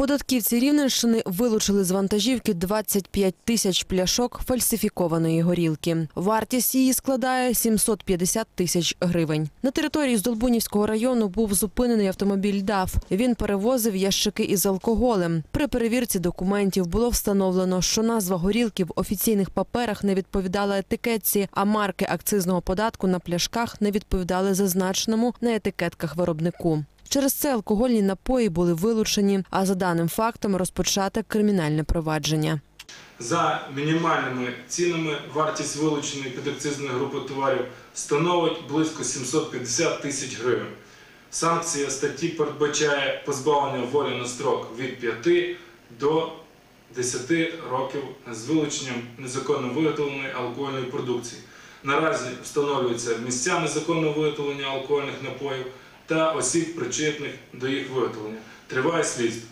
Податківці Рівненщини вилучили з вантажівки 25 тисяч пляшок фальсифікованої горілки. Вартість її складає 750 тисяч гривень. На території Здолбунівського району був зупинений автомобіль ДАФ. Він перевозив ящики із алкоголем. При перевірці документів було встановлено, що назва горілки в офіційних паперах не відповідала етикетці, а марки акцизного податку на пляшках не відповідали зазначеному на етикетках виробнику. Через це алкогольні напої були вилучені, а за даним фактом розпочате кримінальне провадження. За мінімальними цінами вартість вилученої підакцизної групи товарів становить близько 750 тисяч гривень. Санкція статті передбачає позбавлення волі на строк від 5 до 10 років з вилученням незаконно виготовленої алкогольної продукції. Наразі встановлюються місця незаконного виготовлення алкогольних напоїв та осіб, причетних до їх виготовлення. Триває слідство.